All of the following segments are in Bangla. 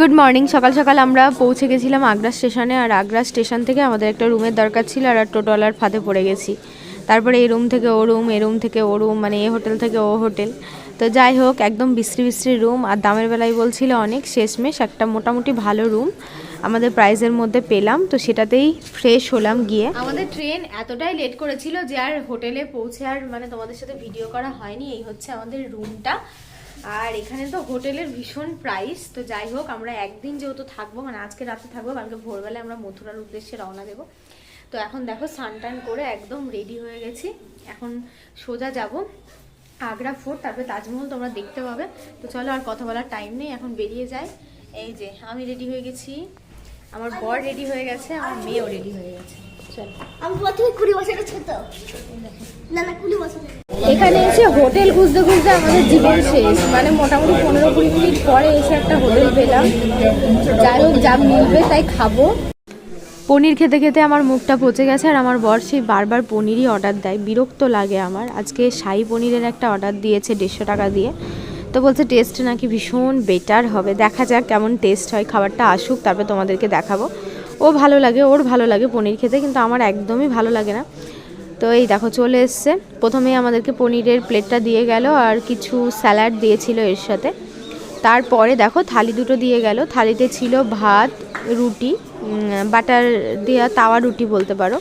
গুড মর্নিং সকাল সকাল আমরা পৌঁছে গেছিলাম আগ্রা স্টেশনে, আর আগ্রা স্টেশন থেকে আমাদের একটা রুমের দরকার ছিল, আর টোটোওয়ালার ফাঁদে পড়ে গেছি। তারপরে এই রুম থেকে ও রুম এ রুম থেকে ও রুম মানে এ হোটেল থেকে ও হোটেল। তো যাই হোক, একদম বিশ্রী বিশ্রী রুম, আর দামের বেলায় বলছিল অনেক, শেষমেশ একটা মোটামুটি ভালো রুম আমাদের প্রাইজের মধ্যে পেলাম। তো সেটাতেই ফ্রেশ হলাম গিয়ে। আমাদের ট্রেন এতটাই লেট করেছিল যে আর হোটেলে পৌঁছে আর মানে তোমাদের সাথে ভিডিও করা হয়নি, এই হচ্ছে আমাদের রুমটা। আর এখানে তো হোটেলের ভীষণ প্রাইস তো যাই হোক আমরা একদিন যেহেতু থাকব মানে আজকে রাতে থাকব কালকে ভোরবেলায় আমরা মথুরার উদ্দেশ্যে রওনা দেবো। তো এখন দেখো স্নান টান করে একদম রেডি হয়ে গেছি। এখন সোজা যাব আগ্রা ফোর্ট তারপরে তাজমহল তোমরা দেখতে পাবে। তো চলো আর কথা বলার টাইম নেই এখন বেরিয়ে যাই। এই যে আমি রেডি হয়ে গেছি। আমার বর রেডি হয়ে গেছে আমার মেয়েও রেডি হয়ে গেছে। চলো। আমি প্রথমে কুড়ি বছরের ছোট। না না কুড়ি বছর এখানে এসে হোটেল খুঁজতে খুঁজতে আমাদের জীবন শেষ। মানে মোটামুটি পনেরো কুড়ি মিনিট পরে এসে একটা হোটেল পেলাম। যাই হোক, যা মিলবে তাই খাব। পনির খেতে খেতে আমার মুখটা পচে গেছে আর আমার বর সেই বারবার পনিরই অর্ডার দেয়। বিরক্ত লাগে আমার। আজকে শাহি পনিরের একটা অর্ডার দিয়েছে দেড়শো টাকা দিয়ে। তো বলছে টেস্ট নাকি ভীষণ বেটার হবে। দেখা যাক কেমন টেস্ট হয়। খাবারটা আসুক, তারপর তোমাদেরকে দেখাবো। ও ভালো লাগে, ওর ভালো লাগে পনির খেতে, কিন্তু আমার একদমই ভালো লাগে না। তো এই দেখো, চলে এসছে। প্রথমেই আমাদেরকে পনিরের প্লেটটা দিয়ে গেল আর কিছু স্যালাড দিয়েছিল এর সাথে। তারপরে দেখো, থালি দুটো দিয়ে গেল। থালিতে ছিল ভাত, রুটি বাটার দেওয়া তাওয়া রুটি বলতে পারো।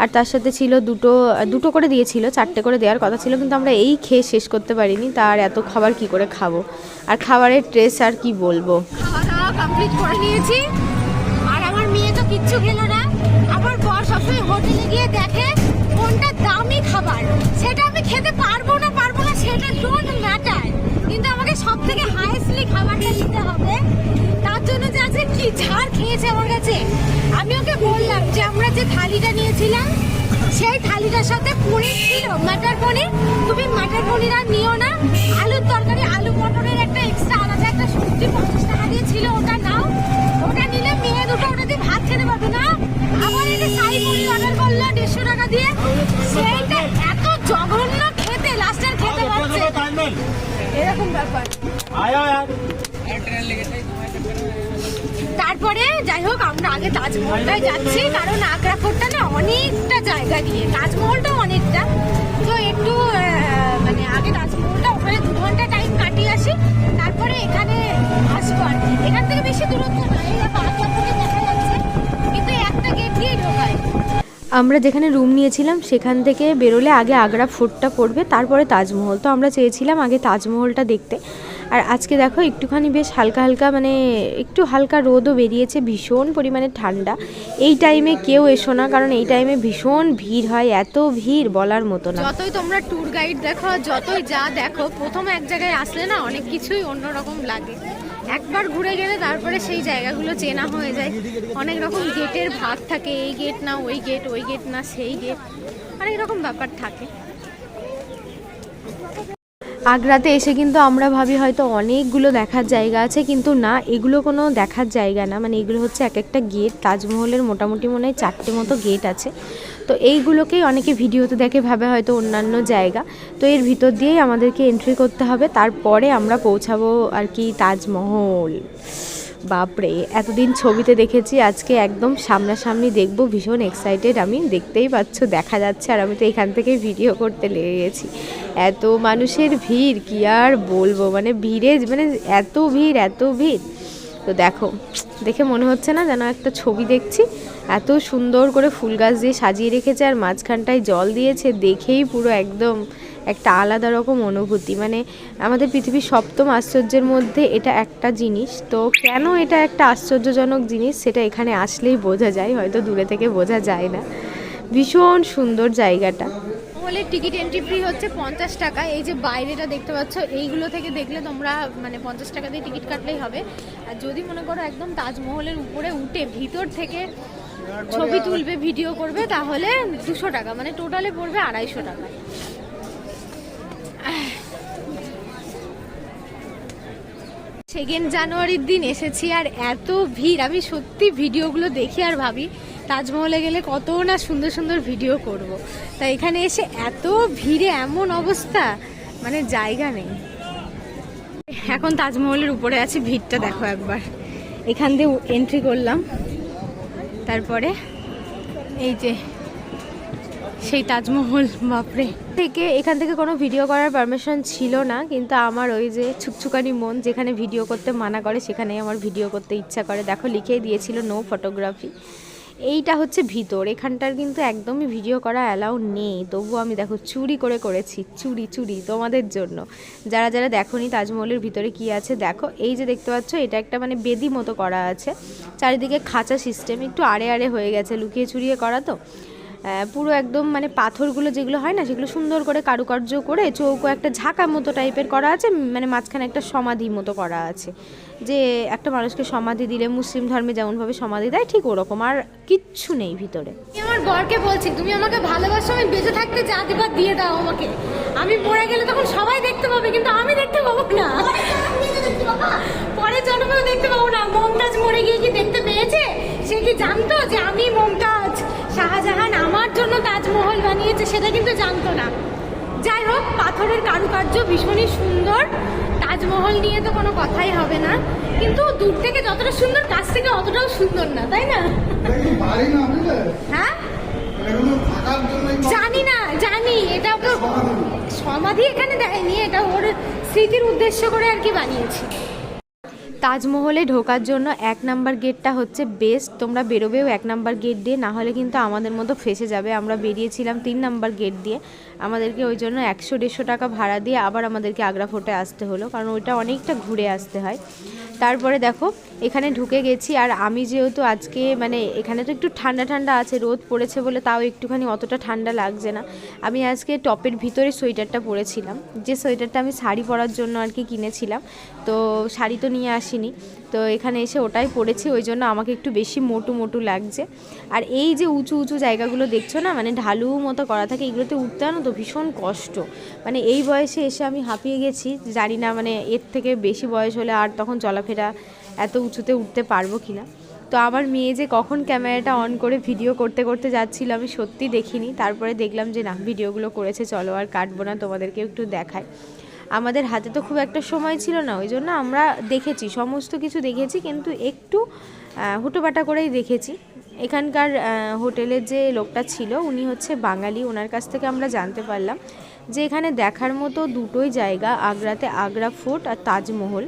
আর তার সাথে ছিল দুটো দুটো করে দিয়েছিল, চারটে করে দেওয়ার কথা ছিল, কিন্তু আমরা এই খেয়ে শেষ করতে পারিনি। তার এত খাবার কি করে খাব? আর খাবারের ট্রেস আর কি বলব? কিচ্ছু না। বর সবসময় হোটেলে গিয়ে দেখে খাবার সেটা আমি খেতে পারব না পারব না, সেটা ডোন্ট ম্যাটার কিন্তু আমাকে সব থেকে হাইয়েস্টলি খাবারটা নিতে হবে। তার জন্য যে আজকে কি ঝাড় খেয়েছে আমার কাছে, আমি ওকে বললাম যে আমরা যে থালিটা নিয়েছিলাম, সেই থালিটার সাথে পনির ছিল। মাটার পনির, তুমি মাটার পনির আর নিও না। আলুর তরকারি, আলু মটরের একটা এক্সট্রা আলাদা একটা সবজি পঞ্চাশ টাকা দিয়ে ছিল, ওটা নাও। ওটা নিলে মেয়ে দুটো ওটা দিয়ে ভাত খেতে পারবে না। আবার এটা শাহি পনির অর্ডার করল, দেড়শো টাকা দিয়ে সেইটা এত জঘন্য খেতে লাস্টের খেতে পারছে এরকম ব্যাপার তারপরে যাই হোক আমরা আগে তাজমহলটাই যাচ্ছি, কারণ আগ্রা ফোর্টটা না অনেকটা জায়গা নিয়ে তাজমহলটা অনেকটা। তো একটু মানে আমরা যেখানে রুম নিয়েছিলাম, সেখান থেকে বেরোলে আগে আগ্রা ফোর্টটা পড়বে, তারপরে তাজমহল। তো আমরা চেয়েছিলাম আগে তাজমহলটা দেখতে। আর আজকে দেখো, একটুখানি বেশ হালকা হালকা মানে একটু হালকা রোদও বেরিয়েছে, ভীষণ পরিমাণে ঠান্ডা। এই টাইমে কেউ এসো না, কারণ এই টাইমে ভীষণ ভিড় হয়, এত ভিড় বলার মতো না। যতই তোমরা ট্যুর গাইড দেখো, যতই যা দেখো, প্রথম এক জায়গায় আসলে না, অনেক কিছুই অন্যরকম লাগে। একবার ঘুরে গেলে তারপরে সেই জায়গাগুলো চেনা হয়ে যায়। অনেক রকম গেটের ভাগ থাকে, এই গেট না, ওই গেট ওই গেট না, সেই গেট, অনেক রকম ব্যাপার থাকে। আগ্রাতে এসে কিন্তু আমরা ভাবি হয়তো অনেকগুলো দেখার জায়গা আছে, কিন্তু না, এগুলো কোনো দেখার জায়গা না। মানে এগুলো হচ্ছে এক একটা গেট, তাজমহলের মোটামুটি মনে হয় চারটে মতো গেট আছে। তো এইগুলোকেই অনেকে ভিডিওতে দেখে ভাবে হয়তো অন্যান্য জায়গা। তো এর ভিতর দিয়েই আমাদেরকে এন্ট্রি করতে হবে। তারপরে আমরা পৌঁছাবো আর কি তাজমহল। বাপরে, এতদিন ছবিতে দেখেছি, আজকে একদম সামনাসামনি দেখব। ভীষণ এক্সাইটেড আমি দেখতেই পাচ্ছ, দেখা যাচ্ছে। আর আমি তো এখান থেকে ভিডিও করতে লেগে গেছি। এত মানুষের ভিড়, কি আর বলব? মানে ভিড়ে মানে এত ভিড় এত ভিড়। তো দেখো, দেখে মনে হচ্ছে না যেন একটা ছবি দেখছি। এত সুন্দর করে ফুল গাছ দিয়ে সাজিয়ে রেখেছে আর মাঝখানটায় জল দিয়েছে, দেখেই পুরো একদম একটা আলাদা রকম অনুভূতি। মানে আমাদের পৃথিবীর সপ্তম আশ্চর্যের মধ্যে এটা একটা জিনিস। তো কেন এটা একটা আশ্চর্যজনক জিনিস সেটা এখানে আসলেই বোঝা যায়, হয়তো দূরে থেকে বোঝা যায় না। ভীষণ সুন্দর জায়গাটা। মহলের টিকিট এন্ট্রি ফ্রি হচ্ছে পঞ্চাশ টাকা। এই যে বাইরেটা দেখতে পাচ্ছ, এইগুলো থেকে দেখলে তোমরা মানে পঞ্চাশ টাকা দিয়ে টিকিট কাটলেই হবে। আর যদি মনে করো একদম তাজমহলের উপরে উঠে ভিতর থেকে ছবি তুলবে ভিডিও করবে, তাহলে দুশো টাকা মানে টোটালে পড়বে আড়াইশো টাকা। সেকেন্ড জানুয়ারির দিন এসেছি আর এত ভিড়, আমি সত্যি ভিডিওগুলো দেখি আর ভাবি। তাজমহলে গেলে কত না সুন্দর সুন্দর ভিডিও করব। তা এখানে এসে এত ভিড়ে এমন অবস্থা মানে জায়গা নেই। এখন তাজমহলের উপরে আছে, ভিড়টা দেখো একবার। এখান দিয়ে এন্ট্রি করলাম। তারপরে এই যে সেই তাজমহল, বাপরে। থেকে এখান থেকে কোনো ভিডিও করার পারমিশন ছিল না, কিন্তু আমার ওই যে ছুকছুকানি মন যেখানে ভিডিও করতে মানা করে, সেখানেই আমার ভিডিও করতে ইচ্ছা করে। দেখো, লিখেই দিয়েছিল নো ফটোগ্রাফি এইটা হচ্ছে ভিতর, এখানটার কিন্তু একদমই ভিডিও করা অ্যালাউ নেই। তবুও আমি দেখো চুরি করে করেছি, চুরি চুরি তোমাদের জন্য। যারা যারা দেখোনি তাজমহলের ভিতরে কি আছে, দেখো। এই যে দেখতে পাচ্ছ, এটা একটা মানে বেদি মতো করা আছে। চারিদিকে খাঁচা সিস্টেম একটু আড়ে আড়ে হয়ে গেছে লুকিয়ে চুরিয়ে করা তো। পুরো একদম মানে পাথরগুলো যেগুলো হয় না, সেগুলো সুন্দর করে কারুকার্য করে চৌকো একটা ঝাঁকা মতো টাইপের করা আছে মানে মাঝখানে একটা সমাধি মতো করা আছে। যে একটা মানুষকে সমাধি দিলে, মুসলিম ধর্মে যেমনভাবে সমাধি দেয়, ঠিক ওরকম, আর কিচ্ছু নেই ভিতরে। আমার বরকে বলছি, তুমি আমাকে ভালোবাসো, আমি বেঁচে থাকতে যা দিবার দিয়ে দাও আমাকে। আমি মরে গেলে তখন সবাই দেখতে পাবে, কিন্তু আমি দেখতে পাবো না। পরে জন্মেও দেখতে পাবো না। মমতাজ মরে গিয়ে কি দেখতে পেয়েছে? সে কি জানতো যে আমি মমতাজ? শাহজাহান আমার জন্য তাজমহল বানিয়েছে সেটা কিন্তু জানতো না। যাই হোক, পাথরের কারুকার্য ভীষণই সুন্দর। তাজমহল নিয়ে তো কোনো কথাই হবে না। কিন্তু দূর থেকে যতটা সুন্দর, কাছ থেকে অতটাও সুন্দর না, তাই না? হ্যাঁ? জানি না, জানি। এটা সমাধি এখানে দেয়নি, এটা ওর স্মৃতির উদ্দেশ্য করে আর কি বানিয়েছি। তাজমহলে ঢোকার জন্য এক নাম্বার গেটটা হচ্ছে বেস্ট। তোমরা বেরোবেও এক নাম্বার গেট দিয়ে, না হলে কিন্তু আমাদের মতো ফেসে যাবে। আমরা বেরিয়েছিলাম তিন নাম্বার গেট দিয়ে। আমাদেরকে ওই জন্য একশো দেড়শো টাকা ভাড়া দিয়ে আবার আমাদেরকে আগ্রা ফোর্টে আসতে হলো, কারণ ওইটা অনেকটা ঘুরে আসতে হয়। তারপরে দেখো, এখানে ঢুকে গেছি আর আমি যেহেতু আজকে মানে এখানে তো একটু ঠান্ডা ঠান্ডা আছে, রোদ পড়েছে বলে তাও একটুখানি অতটা ঠান্ডা লাগছে না। আমি আজকে টপের ভিতরে সোয়েটারটা পরেছিলাম। যে সোয়েটারটা আমি শাড়ি পরার জন্য আর কি কিনেছিলাম, তো শাড়ি তো নিয়ে আসিনি। তো এখানে এসে ওটাই পরেছি, ওই জন্য আমাকে একটু বেশি মোটু মোটু লাগছে। আর এই যে উঁচু উঁচু জায়গাগুলো দেখছ না মানে ঢালু মতো করা থাকে, এগুলোতে উঠতে না তো ভীষণ কষ্ট। মানে এই বয়সে এসে আমি হাঁপিয়ে গেছি, জানি না মানে এর থেকে বেশি বয়স হলে আর তখন চলাফেরা এত উঁচুতে উঠতে পারব কি না তো আমার মেয়ে যে কখন ক্যামেরাটা অন করে ভিডিও করতে করতে যাচ্ছিল আমি সত্যি দেখিনি। তারপরে দেখলাম যে না ভিডিওগুলো করেছে, চলো আর কাটবো না, তোমাদেরকে একটু দেখায় আমাদের হাতে তো খুব একটা সময় ছিল না, ওই জন্য আমরা দেখেছি, সমস্ত কিছু দেখেছি, কিন্তু একটু হুটোপাটা করেই দেখেছি। এখানকার হোটেলের যে লোকটা ছিল, উনি হচ্ছে বাঙালি, ওনার কাছ থেকে আমরা জানতে পারলাম যে এখানে দেখার মতো দুটোই জায়গা, আগ্রাতে আগ্রা ফোর্ট আর তাজমহল।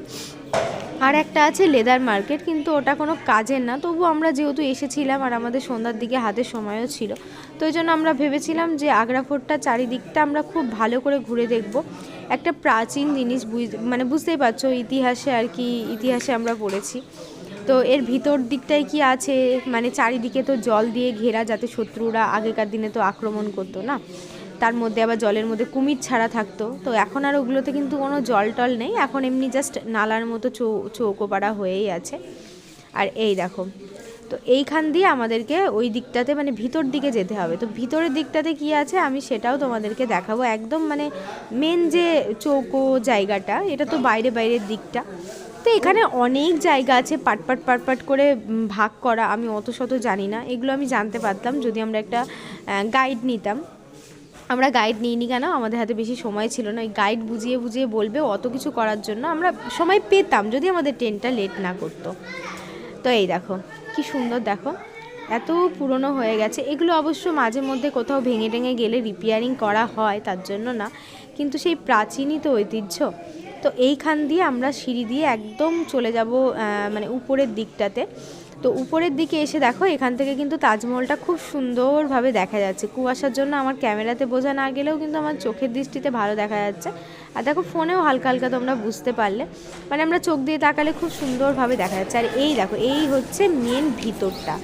আর একটা আছে লেদার মার্কেট, কিন্তু ওটা কোনো কাজের না। তবু আমরা যেহেতু এসেছিলাম আর আমাদের সন্ধ্যার দিকে হাতে সময়ও ছিল, তো ওই জন্য আমরা ভেবেছিলাম যে আগ্রা ফোর্টটা চারিদিকটা আমরা খুব ভালো করে ঘুরে দেখব। একটা প্রাচীন জিনিস মানে বুঝতেই পারছ, ইতিহাসে আর কি ইতিহাসে আমরা পড়েছি। তো এর ভিতর দিকটায় কি আছে? মানে চারিদিকে তো জল দিয়ে ঘেরা যাতে শত্রুরা আগেকার দিনে তো আক্রমণ করতো না। তার মধ্যে আবার জলের মধ্যে কুমির ছাড়া থাকতো। তো এখন আর ওগুলোতে কিন্তু কোনো জল টল নেই। এখন এমনি জাস্ট নালার মতো চৌ চৌকোপাড়া হয়েই আছে। আর এই দেখো, তো এইখান দিয়ে আমাদেরকে ওই দিকটাতে মানে ভিতর দিকে যেতে হবে। তো ভিতরের দিকটাতে কি আছে আমি সেটাও তোমাদেরকে দেখাবো। একদম মানে মেন যে চৌকো জায়গাটা, এটা তো বাইরে বাইরের দিকটা। তো এখানে অনেক জায়গা আছে পাট পাট পাট পাট করে ভাগ করা। আমি অত শত জানি না। এগুলো আমি জানতে পারতাম যদি আমরা একটা গাইড নিতাম। আমরা গাইড নিইনি কেন? আমাদের হাতে বেশি সময় ছিল না। গাইড বুঝিয়ে বুঝিয়ে বলবে অত কিছু করার জন্য আমরা সময় পেতাম যদি আমাদের ট্রেনটা লেট না করতো। তো এই দেখো, কি সুন্দর দেখো। এত পুরনো হয়ে গেছে। এগুলো অবশ্য মাঝে মধ্যে কোথাও ভেঙে টেঙে গেলে রিপেয়ারিং করা হয়, তার জন্য না। কিন্তু সেই প্রাচীনই তো ঐতিহ্য। তো এইখান দিয়ে আমরা সিঁড়ি দিয়ে একদম চলে যাব মানে উপরের দিকটাতে। তো উপরের দিকে এসে দেখো, এখান থেকে কিন্তু তাজমহলটা খুব সুন্দরভাবে দেখা যাচ্ছে। কুয়াশার জন্য আমার ক্যামেরাতে বোঝা না গেলেও কিন্তু আমার চোখের দৃষ্টিতে ভালো দেখা যাচ্ছে। আর দেখো, ফোনেও হালকা হালকা তোমরা বুঝতে পারলে। মানে আমরা চোখ দিয়ে তাকালে খুব সুন্দরভাবে দেখা যাচ্ছে। আর এই দেখো, এই হচ্ছে মেন ভিতরটা।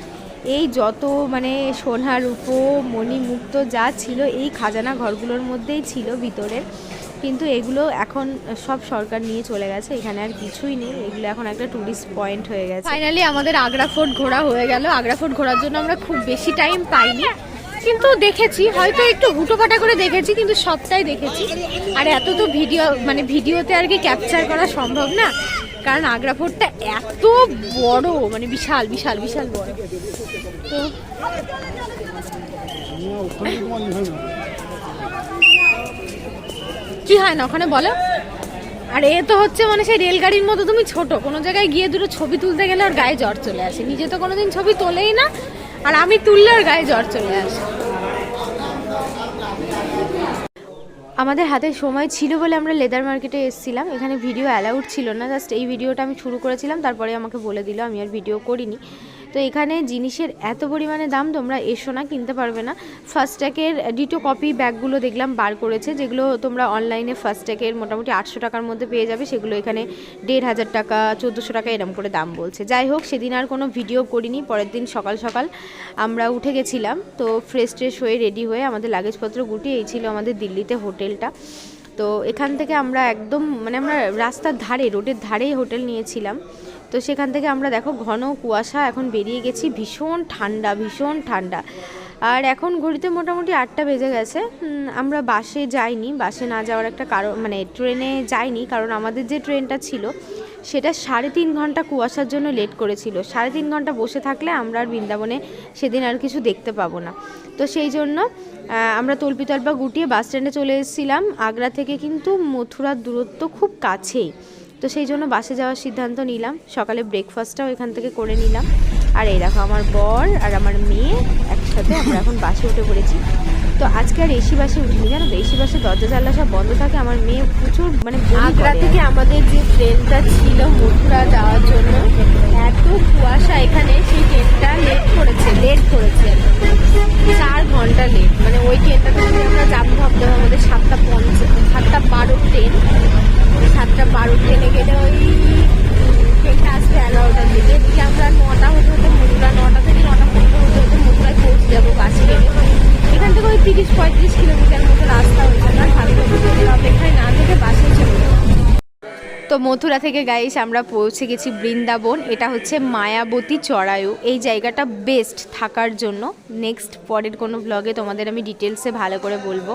এই যত মানে সোনা রূপো মণি মুক্ত যা ছিল, এই খাজানা ঘরগুলোর মধ্যেই ছিল ভিতরের। কিন্তু এগুলো এখন সব সরকার নিয়ে চলে গেছে এখানে আর কিছুই নেই এগুলো এখন একটা টুরিস্ট পয়েন্ট হয়ে গেছে। ফাইনালি আমাদের আগ্রা ফোর্ট ঘোরা হয়ে গেল আগ্রা ফোর্ট ঘোরার জন্য আমরা খুব বেশি টাইম পাইনি কিন্তু দেখেছি হয়তো একটু হুটোপাটা করে দেখেছি কিন্তু সবটাই দেখেছি। আর এত তো ভিডিও মানে ভিডিওতে আর কি ক্যাপচার করা সম্ভব না কারণ আগ্রা ফোর্টটা এত বড় মানে বিশাল বিশাল বিশাল বড়। তো কি হয় না? ওখানে বলো। আর এ তো হচ্ছে মানে সেই রেলগাড়ির মতো, তুমি ছোট। কোনো জায়গায় গিয়ে দুটো ছবি তুলতে গেলে ওর গায়ে জ্বর চলে আসে। নিজে তো কোনোদিন ছবি তোলেই না। আর আমি তুললে ওর গায়ে জ্বর চলে আসে। আমাদের হাতে সময় ছিল বলে আমরা লেদার মার্কেটে এসেছিলাম। এখানে ভিডিও অ্যালাউড ছিল না। জাস্ট এই ভিডিওটা আমি শুরু করেছিলাম। তারপরে আমাকে বলে দিল, আমি আর ভিডিও করিনি। তো এখানে জিনিসের এত পরিমাণে দাম তোমরা এসো না, কিনতে পারবে না। ফার্স্টট্যাগের ডিটো কপি ব্যাগগুলো দেখলাম বার করেছে, যেগুলো তোমরা অনলাইনে ফার্স্টট্যাগের মোটামুটি আটশো টাকার মধ্যে পেয়ে যাবে, সেগুলো এখানে দেড় হাজার টাকা, চোদ্দোশো টাকা এরম করে দাম বলছে। যাই হোক, সেদিন আর কোনো ভিডিও করিনি, পরের দিন সকাল সকাল আমরা উঠে গেছিলাম, তো ফ্রেশ ট্রেশ হয়ে রেডি হয়ে আমাদের লাগেজপত্র গুটিয়ে এই ছিল আমাদের দিল্লিতে হোটেলটা। তো এখান থেকে আমরা একদম মানে আমরা রাস্তার ধারে, রোডের ধারেই হোটেল নিয়েছিলাম। তো সেখান থেকে আমরা দেখো ঘন কুয়াশা এখন বেরিয়ে গেছি, ভীষণ ঠান্ডা ভীষণ ঠান্ডা। আর এখন ঘড়িতে মোটামুটি আটটা বেজে গেছে। আমরা বাসে যাইনি, বাসে না যাওয়ার একটা কারণ মানে ট্রেনে যাইনি, কারণ আমাদের যে ট্রেনটা ছিল, সেটা সাড়ে তিন ঘণ্টা কুয়াশার জন্য লেট করেছিল। সাড়ে তিন ঘণ্টা বসে থাকলে আমরা আর বৃন্দাবনে সেদিন আর কিছু দেখতে পাবো না। তো সেই জন্য আমরা তল্পিতল্পা গুটিয়ে বাস স্ট্যান্ডে চলে এসেছিলাম। আগ্রা থেকে কিন্তু মথুরার দূরত্ব খুব কাছেই। তো সেই জন্য বাসে যাওয়ার সিদ্ধান্ত নিলাম। সকালে ব্রেকফাস্টটাও এখান থেকে করে নিলাম। আর এই দেখো, আমার বর আর আমার মেয়ে একসাথে আমরা এখন বাসে উঠে পড়েছি। তো আজকে আর এসি বাসে উঠিনি, জানো তো? এসি বাসে দরজা, জানলা সব বন্ধ থাকে। আমার মেয়ে প্রচুর মানে আগ্রা থেকে আমাদের যে ট্রেনটা ছিল মথুরা যাওয়ার জন্য, এত কুয়াশা এখানে, সেই ট্রেনটা লেট করেছে লেট করেছে। ঘণ্টা লেট মানে ওই ট্রেনটাতে যদি আমরা যাব ভাবতে হবে, আমাদের সাতটা পঞ্চাশ সাতটা বারো ট্রেন সাতটা বারো ট্রেনে গেলে ওই ট্রেনটা আসবে এগারোটার দিকে। এদিকে আমরা নটা হতে হতে মথুরা, নটা থেকে নটা পনেরো হতে হতে মথুরায় পৌঁছে যাব বাসে গেলে এখান থেকে ওই তিরিশ পঁয়ত্রিশ কিলোমিটার মতো রাস্তা হয়েছে। না সাতটা অপেক্ষায় না থেকে বাসে চলে। তো মথুরা থেকে গাইস আমরা পৌঁছে গেছি বৃন্দাবন। এটা হচ্ছে মায়াবতী চড়ায়ু এই জায়গাটা বেস্ট থাকার জন্য। নেক্সট পরের কোনো ব্লগে তোমাদের আমি ডিটেলসে ভালো করে বলব।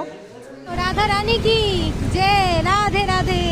রাধা রানী কি? যে রাধে রাধে।